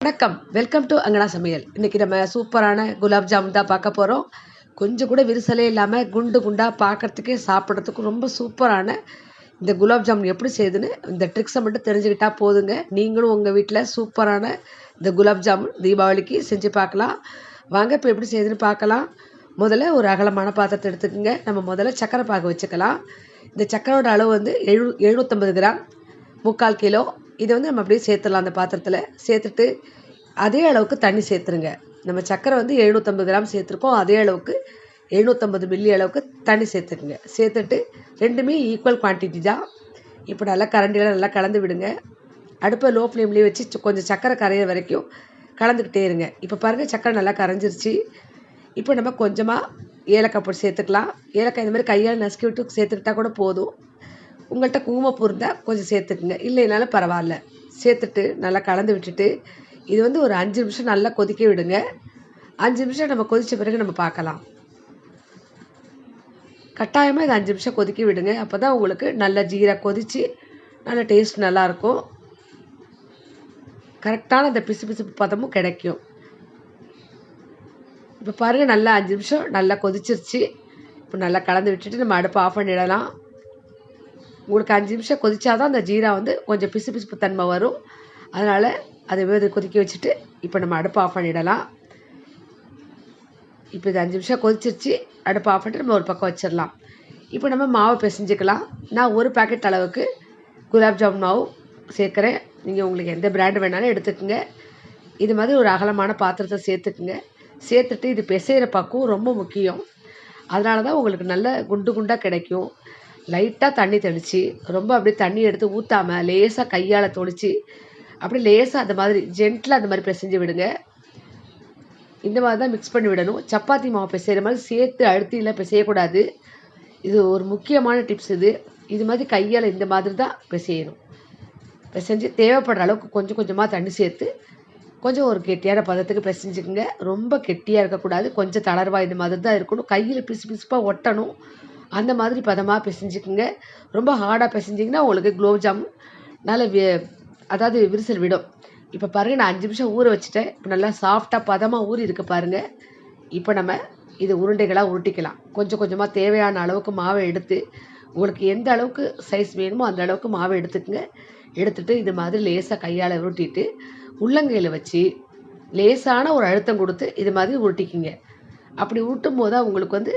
வணக்கம். Welcome to அங்கனா சமையல். இன்றைக்கி நம்ம சூப்பரான குலாப் ஜாமுன் தான் பார்க்க போகிறோம் கொஞ்சம் கூட விரிசலே இல்லாமல் குண்டு குண்டாக பார்க்குறதுக்கே சாப்பிட்றதுக்கும் ரொம்ப சூப்பரான இந்த குலாப் ஜாமுன் எப்படி செய்யுதுன்னு இந்த ட்ரிக்ஸை மட்டும் தெரிஞ்சுக்கிட்டால் போதுங்க. நீங்களும் உங்கள் வீட்டில் சூப்பரான இந்த குலாப் ஜாமுன் தீபாவளிக்கு செஞ்சு பார்க்கலாம். வாங்க இப்போ எப்படி செய்யுதுன்னு பார்க்கலாம். முதல்ல ஒரு அகலமான பாத்திரத்தை எடுத்துக்கோங்க. நம்ம முதல்ல சக்கரை பாகு வச்சுக்கலாம். இந்த சக்கரோட அளவு வந்து எழு எழுநூற்றம்பது கிராம். முக்கால் கிலோ இதை வந்து நம்ம அப்படியே சேர்த்துடலாம் அந்த பாத்திரத்தில். சேர்த்துட்டு அதே அளவுக்கு தண்ணி சேர்த்துருங்க. நம்ம சக்கரை வந்து எழுநூற்றம்பது கிராம் சேர்த்துருக்கோம். அதே அளவுக்கு எழுநூற்றம்பது மில்லி அளவுக்கு தண்ணி சேர்த்துக்குங்க. சேர்த்துட்டு ரெண்டுமே ஈக்குவல் குவான்டிட்டி தான். இப்போ நல்லா கரண்டியில் நல்லா கலந்து விடுங்க. அடுப்பை லோ ஃப்ளேம்லேயே வச்சு கொஞ்சம் சக்கரை கரையிற வரைக்கும் கலந்துக்கிட்டே இருங்க. இப்போ பாருங்கள் சக்கரை நல்லா கரைஞ்சிருச்சு. இப்போ நம்ம கொஞ்சமாக ஏலக்காய் போட்டு சேர்த்துக்கலாம். ஏலக்காய் இந்த மாதிரி கையால் நசுக்கி விட்டு சேர்த்துக்கிட்டா கூட போதும். உங்கள்கிட்ட குங்குமப்பூ இருந்தால் கொஞ்சம் சேர்த்துக்குங்க. இல்லைனாலும் பரவாயில்ல. சேர்த்துட்டு நல்லா கலந்து விட்டுட்டு இது வந்து ஒரு அஞ்சு நிமிஷம் நல்லா கொதிக்க விடுங்க. அஞ்சு நிமிஷம் நம்ம கொதித்த பிறகு நம்ம பார்க்கலாம். கட்டாயமாக இது அஞ்சு நிமிஷம் கொதிக்க விடுங்க. அப்போ தான் உங்களுக்கு நல்ல ஜீரா கொதித்து நல்ல டேஸ்ட் நல்லாயிருக்கும். கரெக்டான அந்த பிசு பிசுப்பு பதமும் கிடைக்கும். இப்போ பாருங்கள் நல்லா அஞ்சு நிமிஷம் நல்லா கொதிச்சிருச்சு. இப்போ நல்லா கலந்து விட்டுட்டு நம்ம அடுப்பை ஆஃப் பண்ணிடலாம். உங்களுக்கு அஞ்சு நிமிஷம் கொதிச்சாதான் அந்த ஜீரா வந்து கொஞ்சம் பிசு பிசுப்பு தன்மை வரும். அதனால் அதை வேறு கொதிக்க வச்சுட்டு இப்போ நம்ம அடுப்பு ஆஃப் பண்ணிடலாம். இப்போ இது அஞ்சு நிமிஷம் கொதிச்சிருச்சு. அடுப்பை ஆஃப் பண்ணிட்டு நம்ம ஒரு பக்கம் வச்சிடலாம். இப்போ நம்ம மாவை பிசைஞ்சிக்கலாம். நான் ஒரு பாக்கெட் அளவுக்கு குலாப் ஜாமுன் மாவு சேர்க்குறேன். நீங்கள் உங்களுக்கு எந்த பிராண்டு வேணாலும் எடுத்துக்கோங்க. இது மாதிரி ஒரு அகலமான பாத்திரத்தை சேர்த்துக்குங்க. சேர்த்துட்டு இது பிசைகிற பக்குவம் ரொம்ப முக்கியம். அதனால தான் உங்களுக்கு நல்ல குண்டு குண்டாக கிடைக்கும். லைட்டாக தண்ணி தெளித்து ரொம்ப அப்படியே தண்ணி எடுத்து ஊற்றாமல் லேசாக கையால் தொளிச்சு அப்படியே லேசாக அந்த மாதிரி ஜென்ட்லாக அந்த மாதிரி பிசைஞ்சு விடுங்க. இந்த மாதிரி தான் மிக்ஸ் பண்ணி விடணும். சப்பாத்தி மாவு பிசைகிற மாதிரி சேர்த்து அழுத்திலாம் பிசையக்கூடாது. இது ஒரு முக்கியமான டிப்ஸ் இது. இது மாதிரி கையால் இந்த மாதிரி தான் பிசையணும். பிசைஞ்சு தேவைப்படுற அளவுக்கு கொஞ்சம் கொஞ்சமாக தண்ணி சேர்த்து கொஞ்சம் ஒரு கெட்டியான பதத்துக்கு பிசைஞ்சுக்குங்க. ரொம்ப கெட்டியாக இருக்கக்கூடாது. கொஞ்சம் தளர்வாக இந்த மாதிரி தான் இருக்கணும். கையில் பிசு பிசுப்பாக ஒட்டணும். அந்த மாதிரி பதமாக பிசைஞ்சுக்குங்க. ரொம்ப ஹார்டாக பிசைஞ்சிங்கன்னா உங்களுக்கு குலோப்ஜாம் நல்ல வி அதாவது விரிசல் விடும். இப்போ பாருங்கள் நான் அஞ்சு நிமிஷம் ஊற வச்சுட்டேன். இப்போ நல்லா சாஃப்டாக பதமாக ஊறி இருக்கு பாருங்கள் இப்போ நம்ம இது உருண்டைகளாக உருட்டிக்கலாம். கொஞ்சம் கொஞ்சமாக தேவையான அளவுக்கு மாவை எடுத்து உங்களுக்கு எந்த அளவுக்கு சைஸ் வேணுமோ அந்த அளவுக்கு மாவை எடுத்துக்கங்க. எடுத்துகிட்டு இது மாதிரி லேசாக கையால் உருட்டிட்டு உள்ளங்கையில் வச்சு லேசான ஒரு அழுத்தம் கொடுத்து இது மாதிரி உருட்டிக்கிங்க. அப்படி உருட்டும் போது உங்களுக்கு வந்து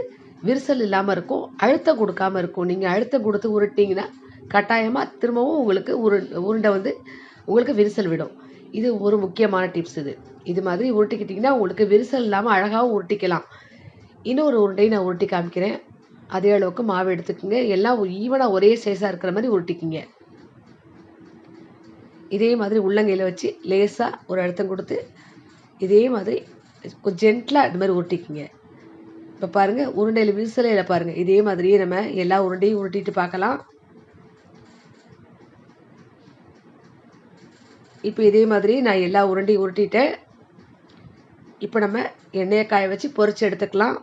விரிசல் இல்லாமல் இருக்கும் அழுத்தம் கொடுக்காம இருக்கும். நீங்கள் அழுத்தம் கொடுத்து உருட்டிங்கன்னா கட்டாயமாக திரும்பவும் உங்களுக்கு உரு உருண்டை வந்து உங்களுக்கு விரிசல் விடும். இது ஒரு முக்கியமான டிப்ஸ் இது. இது மாதிரி உருட்டிக்கிட்டிங்கன்னா உங்களுக்கு விரிசல் இல்லாமல் அழகாகவும் உருட்டிக்கலாம். இன்னொரு உருண்டையும் நான் உருட்டி காமிக்கிறேன். அதே அளவுக்கு மாவு எடுத்துக்கோங்க. எல்லாம் ஈவனாக ஒரே சைஸாக இருக்கிற மாதிரி உருட்டிக்கிங்க. இதே மாதிரி உள்ளங்கையில் வச்சு லேசாக ஒரு அழுத்தம் கொடுத்து இதே மாதிரி ஜென்டலாக இது மாதிரி உருட்டிக்கிங்க. இப்போ பாருங்கள் உருண்டையில் விரிசலையில் பாருங்கள் இதே மாதிரியே நம்ம எல்லா உருண்டையும் உருட்டிட்டு பார்க்கலாம். இப்போ இதே மாதிரி நான் எல்லா உருண்டையும் உருட்டிட்டேன். இப்போ நம்ம எண்ணெயை காய வச்சு பொறிச்சு எடுத்துக்கலாம்.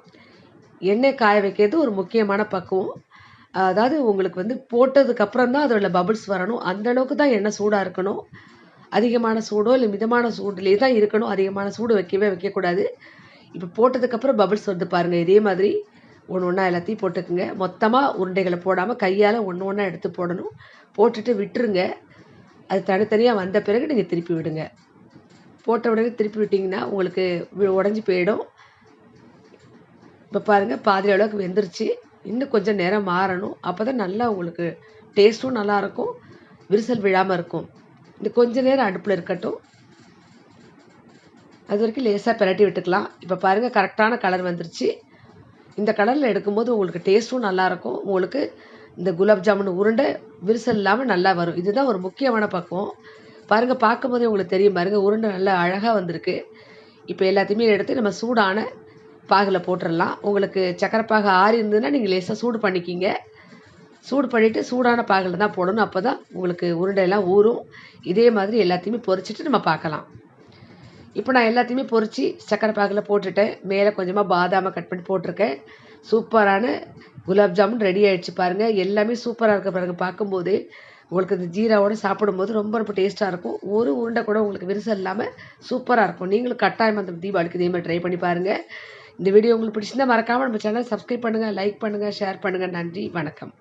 எண்ணெய் காய வைக்கிறது ஒரு முக்கியமான பக்குவம். அதாவது உங்களுக்கு வந்து போட்டதுக்கு அப்புறம் தான் அதோட பபுள்ஸ் வரணும். அந்த அளவுக்கு தான் எண்ணெய் சூடாக இருக்கணும். அதிகமான சூடோ இல்லை மிதமான சூடுலேயே தான் இருக்கணும். அதிகமான சூடு வைக்கவே வைக்கக்கூடாது. இப்போ போட்டதுக்கப்புறம் பபிள்ஸ் வந்து பாருங்கள் இதே மாதிரி ஒன்று ஒன்றா எல்லாத்தையும் போட்டுக்குங்க. மொத்தமாக உருண்டைகளை போடாமல் கையால் ஒன்று ஒன்றா எடுத்து போடணும். போட்டுட்டு விட்டுருங்க. அது தனித்தனியாக வந்த பிறகு நீங்கள் திருப்பி விடுங்க. போட்ட உடனே திருப்பி விட்டிங்கன்னா உங்களுக்கு உடஞ்சி போயிடும். இப்போ பாருங்கள் பாதி அளவுக்கு வெந்துருச்சு. இன்னும் கொஞ்சம் நேரம் மாறணும். அப்போ தான் நல்லா உங்களுக்கு டேஸ்ட்டும் நல்லாயிருக்கும் விரிசல் விழாமல் இருக்கும். இந்த கொஞ்ச நேரம் அடுப்பில் இருக்கட்டும். அது வரைக்கும் லேசாக பிரட்டி விட்டுக்கலாம். இப்போ பாருங்கள் கரெக்டான கலர் வந்துருச்சு. இந்த கலரில் எடுக்கும்போது உங்களுக்கு டேஸ்ட்டும் நல்லாயிருக்கும் உங்களுக்கு இந்த குலாப் ஜாமுன் உருண்டை விரிசல் இல்லாமல் நல்லா வரும். இதுதான் ஒரு முக்கியமான பக்குவம். பாருங்கள் பார்க்கும்போதே உங்களுக்கு தெரியும். பாருங்கள் உருண்டை நல்லா அழகாக வந்திருக்கு. இப்போ எல்லாத்தையுமே எடுத்து நம்ம சூடான பாகில் போட்டுடலாம் உங்களுக்கு சக்கரை ஆறி இருந்ததுன்னா நீங்கள் லேசாக சூடு பண்ணிக்கிங்க. சூடு பண்ணிவிட்டு சூடான பாகில் தான் போடணும். அப்போ தான் உங்களுக்கு உருண்டையெல்லாம் ஊறும். இதே மாதிரி எல்லாத்தையுமே பொறிச்சிட்டு நம்ம பார்க்கலாம். இப்போ நான் எல்லாத்தையுமே பொரிச்சு சக்கரை பாகில் போட்டுட்டேன். மேலே கொஞ்சமாக பாதாமை கட் பண்ணி போட்டிருக்கேன். சூப்பரான குலாப் ஜாமுன் ரெடி ஆகிடுச்சு பாருங்கள் எல்லாமே சூப்பராக இருக்க பாருங்கள் பார்க்கும்போது உங்களுக்கு இந்த ஜீராவோட சாப்பிடும்போது ரொம்ப ரொம்ப டேஸ்ட்டாக இருக்கும். ஒரு உருண்டை கூட உங்களுக்கு விரிசல் இல்லாமல் சூப்பராக இருக்கும். நீங்களும் கட்டாயம் அந்த தீபாவளிக்கு இதே மாதிரி ட்ரை பண்ணி பாருங்கள் இந்த வீடியோ உங்களுக்கு பிடிச்சிருந்தா மறக்காமல் நம்ம சேனல் சப்ஸ்கிரைப் பண்ணுங்கள் லைக் பண்ணுங்கள் ஷேர் பண்ணுங்கள் நன்றி வணக்கம்.